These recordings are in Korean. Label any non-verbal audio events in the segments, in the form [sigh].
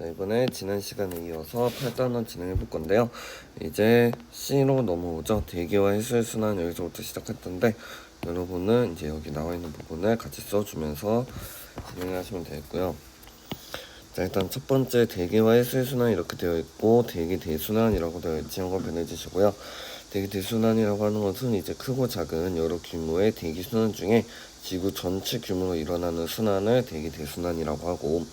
자, 이번에 지난 시간에 이어서 8단원 진행해 볼 건데요. 이제 C로 넘어오죠. 대기와 해수의 순환 여기서부터 시작했던데 여러분은 이제 여기 나와 있는 부분을 같이 써주면서 진행하시면 되겠고요. 자, 일단 첫 번째 대기와 해수의 순환 이렇게 되어 있고 대기 대순환이라고 되어 있지 이걸 변해 주시고요. 대기 대순환이라고 하는 것은 이제 크고 작은 여러 규모의 대기 순환 중에 지구 전체 규모로 일어나는 순환을 대기 대순환이라고 하고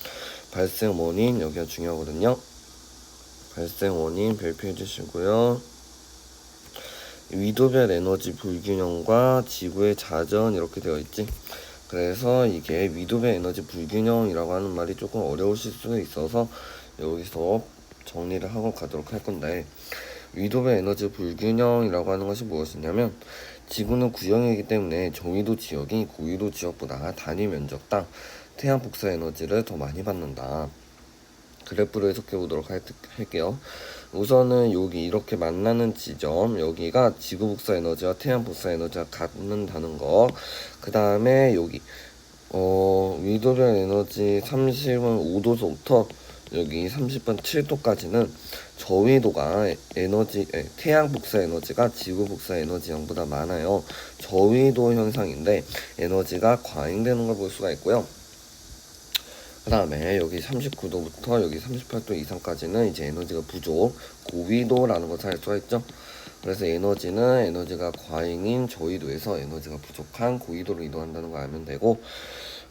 발생 원인 여기가 중요하거든요. 발생 원인 별표해 주시고요. 위도별 에너지 불균형과 지구의 자전 이렇게 되어 있지. 그래서 이게 위도별 에너지 불균형이라고 하는 말이 조금 어려우실 수도 있어서 여기서 정리를 하고 가도록 할 건데 위도별 에너지 불균형이라고 하는 것이 무엇이냐면 지구는 구형이기 때문에 저위도 지역이 고위도 지역보다 단위 면적당 태양 복사 에너지를 더 많이 받는다. 그래프를 해석해 보도록 할, 할게요. 우선은 여기 이렇게 만나는 지점 여기가 지구 복사 에너지와 태양 복사 에너지가 같는다는 거. 그 다음에 여기 어 위도별 에너지 30은 5도서부터 여기 30번 7도까지는 저위도가 에너지 에, 태양 복사 에너지가 지구 복사 에너지형보다 많아요. 저위도 현상인데 에너지가 과잉되는 걸 볼 수가 있고요. 그 다음에 여기 39도부터 여기 38도 이상까지는 이제 에너지가 부족, 고위도라는 것을 알 수가 있죠. 그래서 에너지는 에너지가 과잉인 저위도에서 에너지가 부족한 고위도로 이동한다는 걸 알면 되고,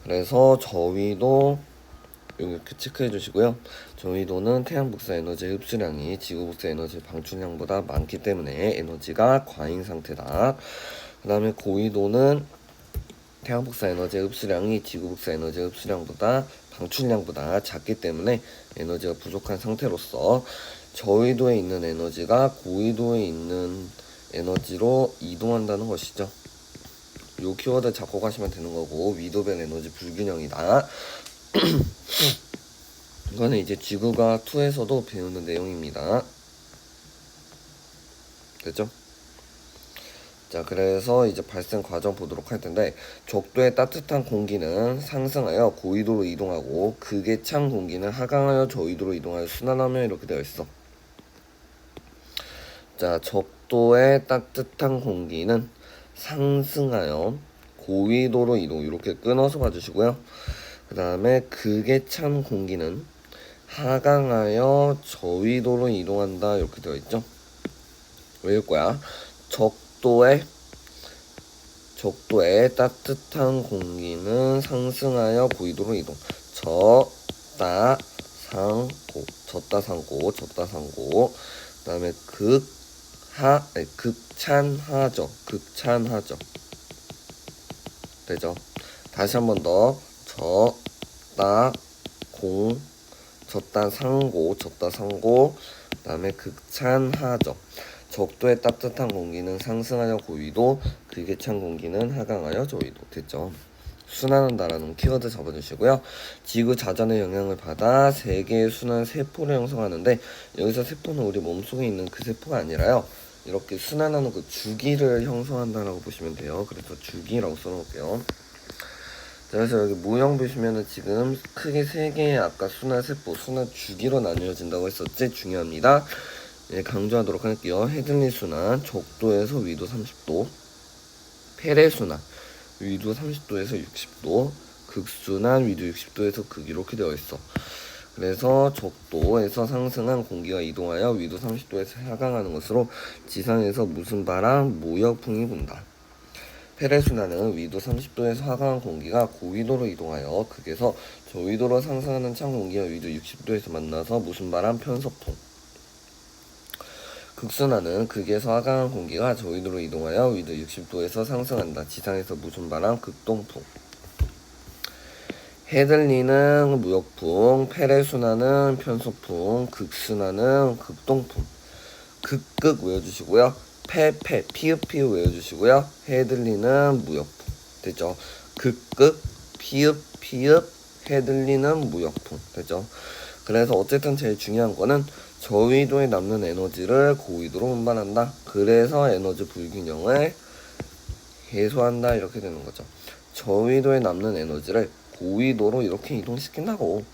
그래서 저위도 이렇게 체크해 주시고요. 저위도는 태양 복사 에너지 흡수량이 지구 복사 에너지 방출량보다 많기 때문에 에너지가 과잉 상태다. 그 다음에 고위도는 태양 복사 에너지 흡수량이 지구 복사 에너지 흡수량보다 방출량보다 작기 때문에 에너지가 부족한 상태로서 저위도에 있는 에너지가 고위도에 있는 에너지로 이동한다는 것이죠. 요 키워드 잡고 가시면 되는 거고 위도별 에너지 불균형이다. 이거는 이제 지구가 2에서도 배우는 내용입니다. 됐죠? 자, 그래서 이제 발생 과정 보도록 할 텐데 적도의 따뜻한 공기는 상승하여 고위도로 이동하고 극의 찬 공기는 하강하여 저위도로 이동하여 순환하며 이렇게 되어 있어. 자, 적도의 따뜻한 공기는 상승하여 고위도로 이동 이렇게 끊어서 봐주시고요. 그 다음에 극의 찬 공기는 하강하여 저위도로 이동한다 이렇게 되어 있죠. 외울 거야. 적도의 적도의 따뜻한 공기는 상승하여 고위도로 이동. 저따 상고 저따 상고 저따 상고 그 다음에 극하 아니, 극찬하죠. 극찬하죠. 되죠. 다시 한 번 더. 저따 공 저따 상고 저따 상고 그다음에 극찬하죠. 적도의 따뜻한 공기는 상승하여 고위도, 극의 찬 공기는 하강하여 저위도. 됐죠? 순환한다라는 키워드 잡아주시고요. 지구 자전의 영향을 받아 세 개의 순환 세포를 형성하는데 여기서 세포는 우리 몸속에 있는 그 세포가 아니라요. 이렇게 순환하는 그 주기를 형성한다라고 보시면 돼요. 그래서 주기라고 써놓을게요. 자, 그래서 여기 모형 보시면은 지금 크게 세 개의 아까 순환 세포, 순환 주기로 나뉘어진다고 했었지? 중요합니다. 예, 강조하도록 할게요. 헤들리 순환, 적도에서 위도 30도, 페레 순환, 위도 30도에서 60도, 극순환, 위도 60도에서 극 이렇게 되어 있어. 그래서 적도에서 상승한 공기가 이동하여 위도 30도에서 하강하는 것으로 지상에서 무슨 바람, 모역풍이 분다. 페레순환은 위도 30도에서 하강한 공기가 고위도로 이동하여 극에서 저위도로 상승하는 찬 공기가 위도 60도에서 만나서 무슨 바람, 편서풍. 극순환은 극에서 하강한 공기가 저위도로 이동하여 위도 60도에서 상승한다. 지상에서 무슨 바람, 극동풍. 헤들리는 무역풍, 페레순환은 편소풍, 극순환은 극동풍. 극극 외워주시고요. 페페 피읍 피읍 외워주시고요. 헤들리는 무역풍 됐죠? 극극 피읍 피읍 헤들리는 무역풍 됐죠? 그래서 어쨌든 제일 중요한 거는 저위도에 남는 에너지를 고위도로 운반한다. 그래서 에너지 불균형을 해소한다 이렇게 되는 거죠. 저위도에 남는 에너지를 고위도로 이렇게 이동시킨다고.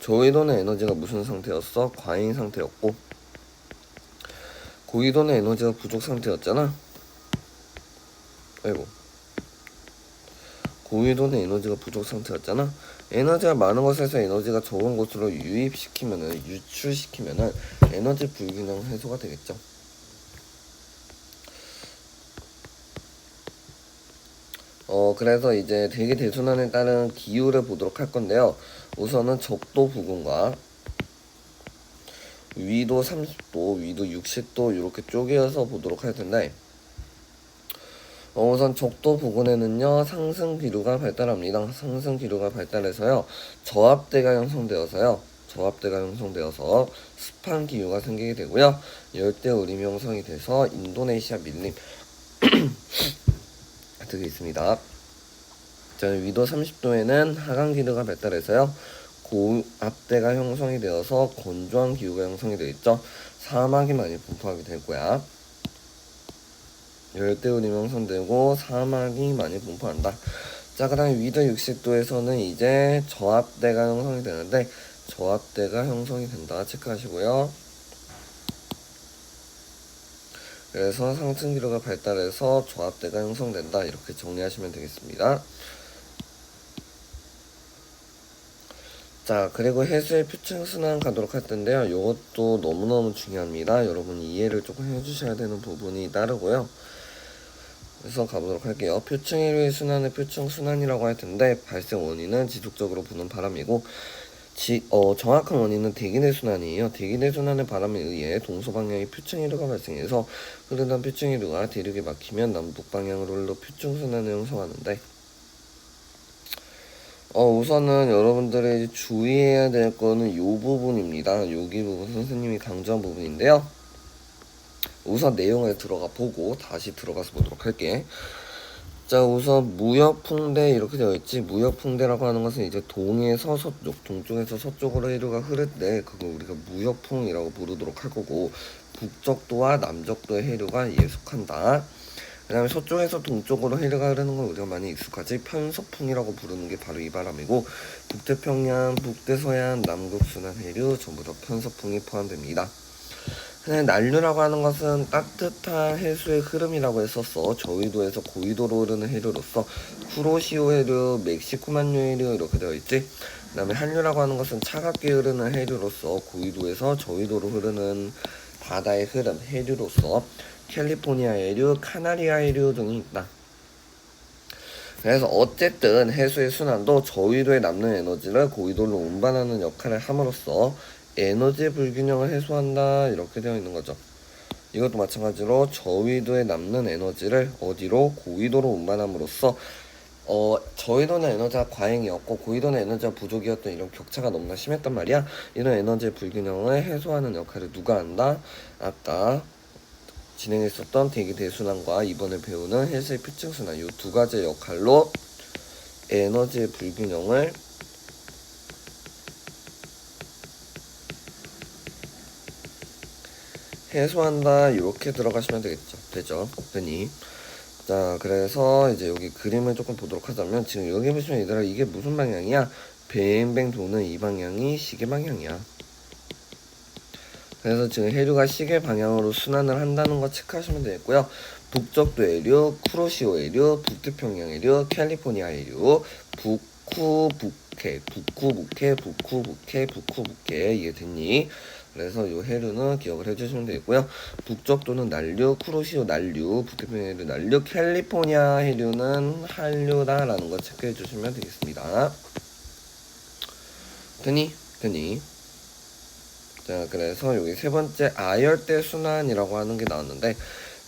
저위도는 에너지가 무슨 상태였어? 과잉 상태였고 고위도는 에너지가 부족 상태였잖아. 아이고. 고위도는 에너지가 부족 상태였잖아. 에너지가 많은 곳에서 에너지가 적은 곳으로 유입시키면은 유출시키면은 에너지 불균형 해소가 되겠죠. 어 그래서 이제 대기 대순환에 따른 기후를 보도록 할 건데요. 우선은 적도 부근과 위도 30도, 위도 60도 이렇게 쪼개서 보도록 할 텐데 어, 우선 적도 부근에는요 상승 기류가 발달합니다. 상승 기류가 발달해서요 저압대가 형성되어서요 저압대가 형성되어서 습한 기후가 생기게 되고요 열대 우림이 형성이 돼서 인도네시아 밀림 [clears throat] 되게 있습니다. 자, 위도 30도에는 하강 기류가 발달해서요 고압대가 형성이 되어서 건조한 기후가 형성이 되어 있죠. 사막이 많이 분포하게 될 거야. 열대우림이 형성되고 사막이 많이 분포한다. 자, 그 다음에 위도 60도에서는 이제 저압대가 형성이 되는데 저압대가 형성이 된다. 체크하시고요. 그래서 상층 기류가 발달해서 저압대가 형성된다. 이렇게 정리하시면 되겠습니다. 자, 그리고 해수의 표층 순환 가도록 할 텐데요. 이것도 너무너무 중요합니다. 여러분 이해를 조금 해주셔야 되는 부분이 따르고요. 그래서 가보도록 할게요. 표층 1위 순환의 표층 순환이라고 할 텐데 발생 원인은 지속적으로 부는 바람이고 지, 어, 정확한 원인은 대기내 순환이에요. 대기내 순환의 바람에 의해 동서 방향의 표층 1위가 발생해서 흐르던 표층 1위가 대륙에 막히면 남북 방향으로 흘러 표층 순환을 형성하는데 어, 우선은 여러분들이 주의해야 될 거는 이 부분입니다. 여기 부분 선생님이 강조한 부분인데요. 우선 내용을 들어가 보고 다시 들어가서 보도록 할게. 자, 우선 무역풍대 이렇게 되어 있지. 무역풍대라고 하는 것은 이제 동에서 서쪽, 동쪽에서 서쪽으로 해류가 흐를 때 그거 우리가 무역풍이라고 부르도록 할 거고 북적도와 남적도의 해류가 예속한다. 그 다음에 서쪽에서 동쪽으로 해류가 흐르는 건 우리가 많이 익숙하지 편서풍이라고 부르는 게 바로 이 바람이고 북태평양, 북대서양, 남극순환 해류 전부 다 편서풍이 포함됩니다. 그냥 난류라고 하는 것은 따뜻한 해수의 흐름이라고 했었어. 저위도에서 고위도로 흐르는 해류로서 쿠로시오 해류, 멕시코만류 해류 이렇게 되어 있지. 그 다음에 한류라고 하는 것은 차갑게 흐르는 해류로서 고위도에서 저위도로 흐르는 바다의 흐름, 해류로서 캘리포니아 해류, 카나리아 해류 등이 있다. 그래서 어쨌든 해수의 순환도 저위도에 남는 에너지를 고위도로 운반하는 역할을 함으로써 에너지 불균형을 해소한다 이렇게 되어 있는 거죠. 이것도 마찬가지로 저위도에 남는 에너지를 어디로 고위도로 운반함으로써 어 저위도는 에너지가 과잉이었고 고위도는 에너지가 부족이었던 이런 격차가 너무나 심했단 말이야. 이런 에너지 불균형을 해소하는 역할을 누가 한다? 아까 진행했었던 대기 대순환과 이번에 배우는 해수의 표층 순환 이 두 가지 역할로 에너지의 불균형을 해소한다 이렇게 들어가시면 되겠죠. 되죠. 되니 자 그래서 이제 여기 그림을 조금 보도록 하자면 지금 여기 보시면 얘들아 이게 무슨 방향이야? 뱅뱅 도는 이 방향이 시계 방향이야 그래서 지금 해류가 시계 방향으로 순환을 한다는 거 체크하시면 되겠고요 북적도 해류, 쿠로시오 해류, 북태평양 해류, 캘리포니아 해류, 북쿠 북해, 북쿠 북해, 북쿠 북해, 북쿠 북해 이해됐니? 그래서 이 해류는 기억을 해주시면 되겠고요. 북적도는 난류, 쿠로시오 난류, 북태평양 해류 난류, 캘리포니아 해류는 한류다라는 거 체크해 주시면 되겠습니다. 되니? 되니? 자, 그래서 여기 세 번째 아열대 순환이라고 하는 게 나왔는데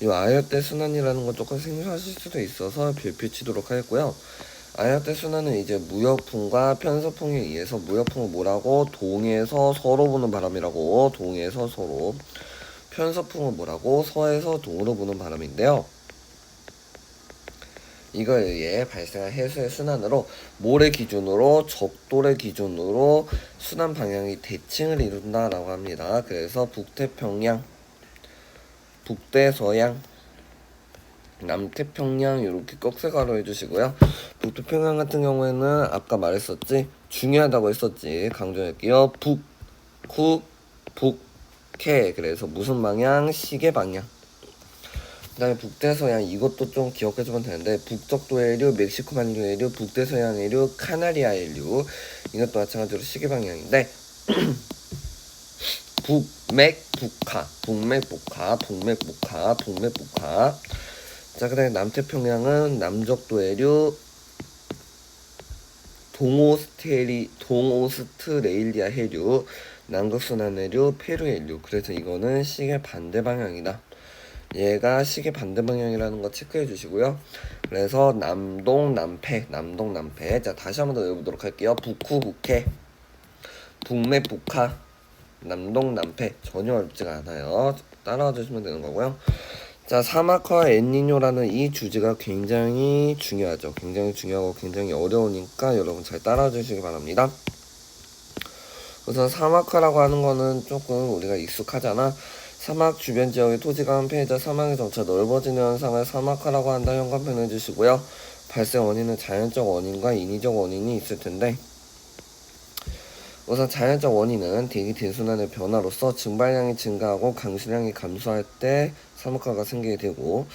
이 아열대 순환이라는 건 조금 생소하실 수도 있어서 별표치도록 하겠고요. 아열대 순환은 이제 무역풍과 편서풍에 의해서 무역풍은 뭐라고 동에서 서로 부는 바람이라고 동에서 서로 편서풍은 뭐라고 서에서 동으로 부는 바람인데요. 이거에 의해 발생한 해수의 순환으로 모래 기준으로 적도래 기준으로 순환 방향이 대칭을 이룬다라고 합니다. 그래서 북태평양, 북대서양, 남태평양 이렇게 꺽쇠가로 해주시고요. 북태평양 같은 경우에는 아까 말했었지 중요하다고 했었지 강조할게요. 북, 구, 북해 그래서 무슨 방향? 시계 방향. 그다음에 북대서양 이것도 좀 기억해 주면 되는데 북적도 해류, 멕시코 만류 해류, 북대서양 해류, 카나리아 해류 이것도 마찬가지로 시계 방향인데 [clears throat] 북맥 북하, 북맥 북하, 북맥 북하, 북맥 북하. 자, 그다음에 남태평양은 남적도 해류, 동오스테리 동오스트레일리아 해류, 남극순환 해류, 페루 해류. 그래서 이거는 시계 반대 방향이다. 얘가 시계 반대 방향이라는 거 체크해 주시고요. 그래서 남동 남패, 남동 남패. 자, 다시 한 번 더 외워보도록 할게요. 북후 북해, 북매 북하, 남동 남패. 전혀 어렵지가 않아요. 따라와 주시면 되는 거고요. 자, 사막화 엔니뇨라는 이 주제가 굉장히 중요하죠. 굉장히 중요하고 굉장히 어려우니까 여러분 잘 따라와 주시기 바랍니다. 우선 사막화라고 하는 거는 조금 우리가 익숙하잖아. 사막 주변 지역의 토지가 한패이자 사막의 점차 넓어지는 현상을 사막화라고 한다 현관편 해주시고요. 발생 원인은 자연적 원인과 인위적 원인이 있을 텐데 우선 자연적 원인은 대기 대순환의 변화로서 증발량이 증가하고 강수량이 감소할 때 사막화가 생기게 되고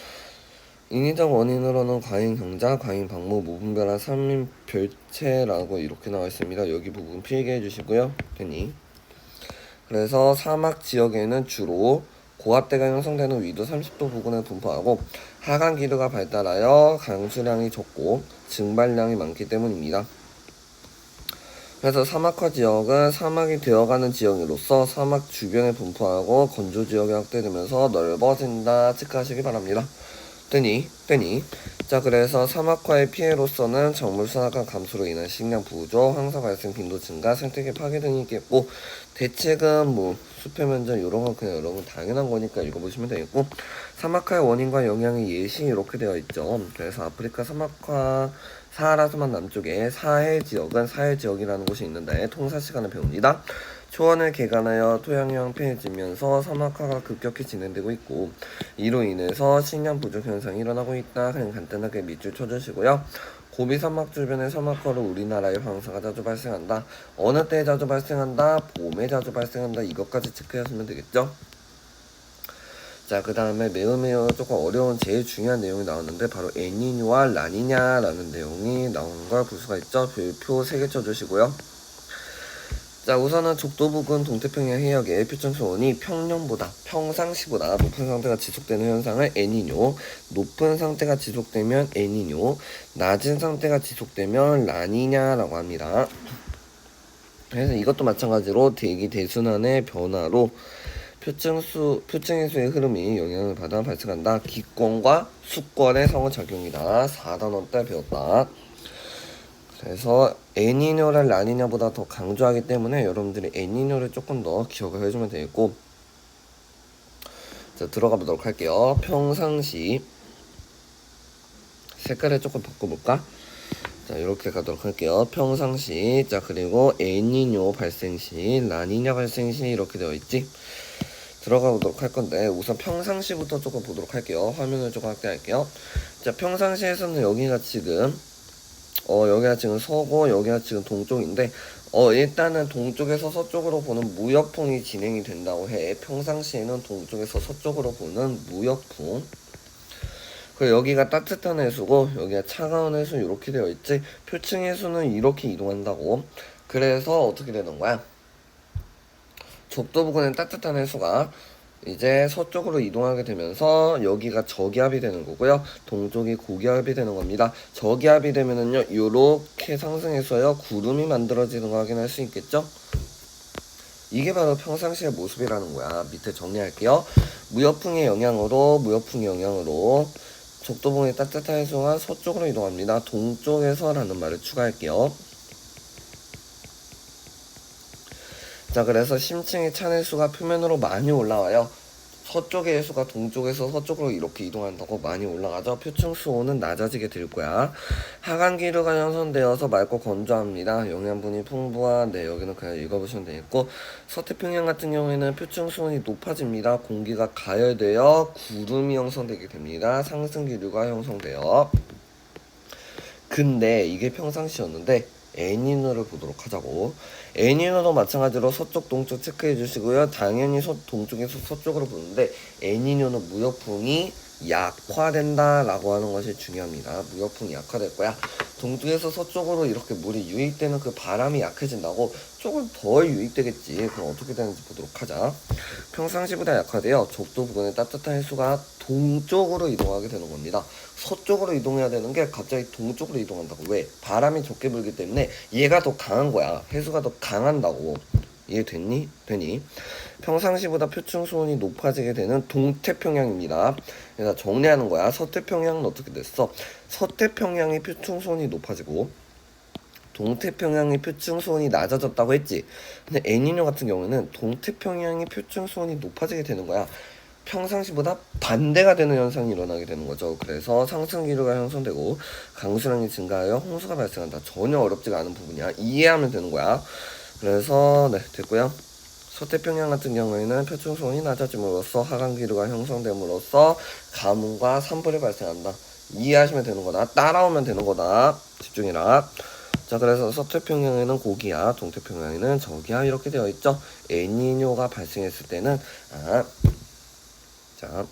인위적 원인으로는 과잉 경자, 과잉 방무, 무분별한 삼림 별체라고 이렇게 나와 있습니다. 여기 부분 필기해 주시고요. 됐니? 그래서 사막 지역에는 주로 고압대가 형성되는 위도 30도 부근에 분포하고 하강 기류가 발달하여 강수량이 적고 증발량이 많기 때문입니다. 그래서 사막화 지역은 사막이 되어가는 지역으로서 사막 주변에 분포하고 건조 지역이 확대되면서 넓어진다 체크하시기 바랍니다. 뜨니 뜨니 자 그래서 사막화의 피해로서는 정물 산악한 감소로 인한 식량 부족, 황사 발생 빈도 증가, 생태계 파괴 등이 있겠고 대책은 뭐 숲의 면적 이런 건 그냥 여러분 당연한 거니까 읽어보시면 되겠고 사막화의 원인과 영향의 예시 이렇게 되어 있죠. 그래서 아프리카 사막화 사하라수만 남쪽에 사해 지역은 사해 지역이라는 곳이 있는데 통사 시간을 배웁니다. 초원을 개간하여 토양이 황폐해지면서 사막화가 급격히 진행되고 있고 이로 인해서 식량 부족 현상이 일어나고 있다. 그냥 간단하게 밑줄 쳐주시고요. 고비 사막 주변의 사막화로 우리나라의 황사가 자주 발생한다. 어느 때 자주 발생한다? 봄에 자주 발생한다. 이것까지 체크하시면 되겠죠? 자, 그 다음에 매우 매우 조금 어려운 제일 중요한 내용이 나왔는데 바로 에니뇨와 라니냐라는 내용이 나오는 걸볼 수가 있죠. 별표 3개 쳐주시고요. 자, 우선은 족도 부근 동태평양 해역의 표층수온이 평년보다 평상시보다 높은 상태가 지속되는 현상을 에니뇨, 높은 상태가 지속되면 에니뇨, 낮은 상태가 지속되면 라니냐라고 합니다. 그래서 이것도 마찬가지로 대기 대순환의 변화로 표층수, 표층의 수의 흐름이 영향을 받아 발생한다. 기권과 수권의 상호작용이다. 4단원 때 배웠다. 그래서 에니뇨를 라니냐보다 더 강조하기 때문에 여러분들이 에니뇨를 조금 더 기억을 해주면 되겠고 자 들어가 보도록 할게요. 평상시 색깔을 조금 바꿔볼까? 자 이렇게 가도록 할게요. 평상시 자 그리고 에니뇨 발생 시 라니냐 발생 시 이렇게 되어 있지. 들어가 보도록 할 건데 우선 평상시부터 조금 보도록 할게요. 화면을 조금 확대할게요. 자 평상시에서는 여기가 지금 어 여기가 지금 서고 여기가 지금 동쪽인데 어 일단은 동쪽에서 서쪽으로 보는 무역풍이 진행이 된다고 해. 평상시에는 동쪽에서 서쪽으로 보는 무역풍. 그리고 여기가 따뜻한 해수고 여기가 차가운 해수 이렇게 되어 있지. 표층 해수는 이렇게 이동한다고. 그래서 어떻게 되는 거야? 적도 부근의 따뜻한 해수가 이제 서쪽으로 이동하게 되면서 여기가 저기압이 되는 거고요. 동쪽이 고기압이 되는 겁니다. 저기압이 되면은요, 요렇게 상승해서요, 구름이 만들어지는 거 확인할 수 있겠죠? 이게 바로 평상시의 모습이라는 거야. 밑에 정리할게요. 무역풍의 영향으로, 무역풍의 영향으로, 적도봉의 따뜻한 해수가 서쪽으로 이동합니다. 동쪽에서라는 말을 추가할게요. 자 그래서 심층의 찬해수가 표면으로 많이 올라와요 서쪽의 해수가 동쪽에서 서쪽으로 이렇게 이동한다고 많이 올라가죠. 표층 수온은 낮아지게 될 거야. 하강 기류가 형성되어서 맑고 건조합니다. 영양분이 풍부한 네 여기는 그냥 읽어보시면 되겠고 서태평양 같은 경우에는 표층 수온이 높아집니다. 공기가 가열되어 구름이 형성되게 됩니다. 상승 기류가 형성되어 근데 이게 평상시였는데 애니노를 보도록 하자고. 애니노도 마찬가지로 서쪽 동쪽 체크해 주시고요. 당연히 서, 동쪽에서 서쪽으로 보는데 애니노는 무역풍이 약화된다라고 하는 것이 중요합니다. 무역풍이 약화될 거야. 동쪽에서 서쪽으로 이렇게 물이 유입되는 그 바람이 약해진다고 조금 더 유입되겠지. 그럼 어떻게 되는지 보도록 하자. 평상시보다 약화되어 적도 부근의 따뜻한 해수가 동쪽으로 이동하게 되는 겁니다. 서쪽으로 이동해야 되는 게 갑자기 동쪽으로 이동한다고. 왜? 바람이 적게 불기 때문에 얘가 더 강한 거야. 해수가 더 강한다고. 이해됐니? 되니? 평상시보다 표층 수온이 높아지게 되는 동태평양입니다. 그래서 정리하는 거야. 서태평양은 어떻게 됐어? 서태평양의 표층 수온이 높아지고 동태평양의 표층 수온이 낮아졌다고 했지. 근데 에니뇨 같은 경우는 동태평양의 표층 수온이 높아지게 되는 거야. 평상시보다 반대가 되는 현상이 일어나게 되는 거죠. 그래서 상승 기류가 형성되고 강수량이 증가하여 홍수가 발생한다. 전혀 어렵지가 않은 부분이야. 이해하면 되는 거야. 그래서 네 됐고요. 서태평양 같은 경우에는 표층 수온이 낮아짐으로써 하강 기류가 형성됨으로써 가뭄과 산불이 발생한다. 이해하시면 되는 거다. 따라오면 되는 거다. 집중해라. 자 그래서 서태평양에는 고기야 동태평양에는 저기야 이렇게 되어 있죠 에니뇨가 발생했을 때는 아, 자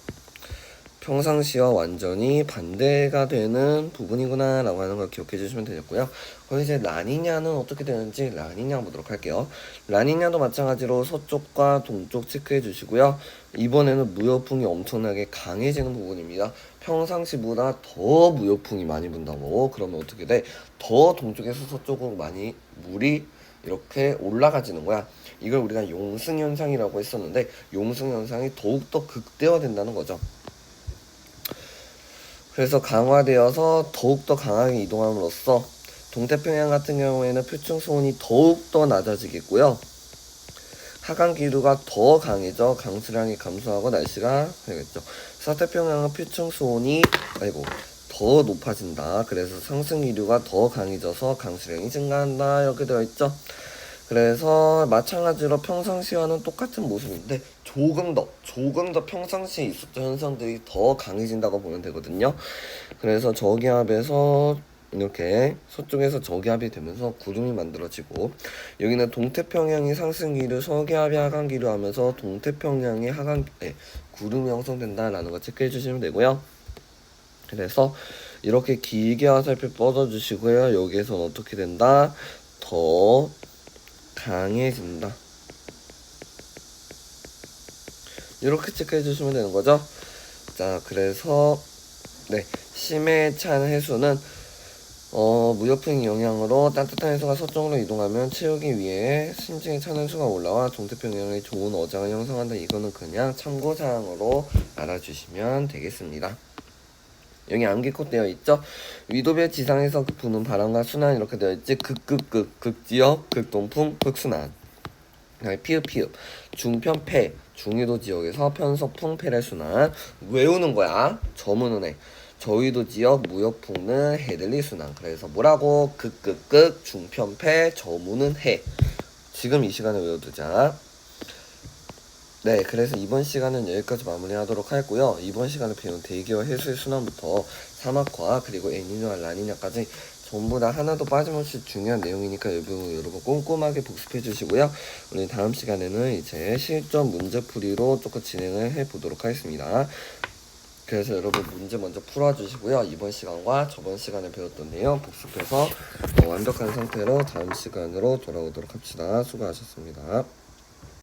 평상시와 완전히 반대가 되는 부분이구나 라고 하는 걸 기억해 주시면 되겠고요. 그럼 이제 라니냐는 어떻게 되는지 라니냐 보도록 할게요. 라니냐도 마찬가지로 서쪽과 동쪽 체크해 주시고요. 이번에는 무역풍이 엄청나게 강해지는 부분입니다. 평상시보다 더 무역풍이 많이 분다고. 그러면 어떻게 돼? 더 동쪽에서 서쪽으로 많이 물이 이렇게 올라가지는 거야. 이걸 우리가 용승 현상이라고 했었는데 용승 현상이 더욱더 극대화된다는 거죠. 그래서 강화되어서 더욱더 강하게 이동함으로써 동태평양 같은 경우에는 표층 수온이 더욱더 낮아지겠고요. 하강 기류가 더 강해져 강수량이 감소하고 날씨가 되겠죠. 서태평양은 표층 수온이 아이고 더 높아진다. 그래서 상승 기류가 더 강해져서 강수량이 증가한다. 이렇게 되어 있죠. 그래서 마찬가지로 평상시와는 똑같은 모습인데 조금 더 조금 더 평상시에 있었던 현상들이 더 강해진다고 보면 되거든요. 그래서 저기압에서 이렇게 서쪽에서 저기압이 되면서 구름이 만들어지고 여기는 동태평양이 상승기류 서기압이 하강기류 하면서 동태평양이 하강 예, 구름이 형성된다라는 거 체크해 주시면 되고요. 그래서 이렇게 길게 화살표 뻗어 주시고요. 여기에선 어떻게 된다? 더 강해진다. 이렇게 체크해 주시면 되는 거죠. 자, 그래서 네, 심해 찬 해수는 어, 무역풍 영향으로 따뜻한 해수가 서쪽으로 이동하면 채우기 위해 심층에 찬 해수가 올라와 동태평양에 좋은 어장을 형성한다. 이거는 그냥 참고사항으로 알아주시면 되겠습니다. 여기 암기코 되어 있죠? 위도별 지상에서 부는 바람과 순환 이렇게 되어 있지. 극극극, 극지역, 극동풍, 극순환. 그다음에 피읍 피읍. 중편 폐 중위도 지역에서 편서풍 폐례 순환. 외우는 거야. 저문은 해. 저위도 지역 무역풍은 해들리 순환. 그래서 뭐라고? 극극극 중편 폐 저문은 해. 지금 이 시간에 외워두자 네 그래서 이번 시간은 여기까지 마무리하도록 하고요 이번 시간에 배운 대기와 해수의 순환부터 사막화 그리고 애니뇨와 라니냐까지 전부 다 하나도 빠짐없이 중요한 내용이니까 여러분, 여러분 꼼꼼하게 복습해 주시고요. 우리 다음 시간에는 이제 실전 문제풀이로 조금 진행을 해 보도록 하겠습니다. 그래서 여러분 문제 먼저 풀어주시고요. 이번 시간과 저번 시간에 배웠던 내용 복습해서 어, 완벽한 상태로 다음 시간으로 돌아오도록 합시다. 수고하셨습니다.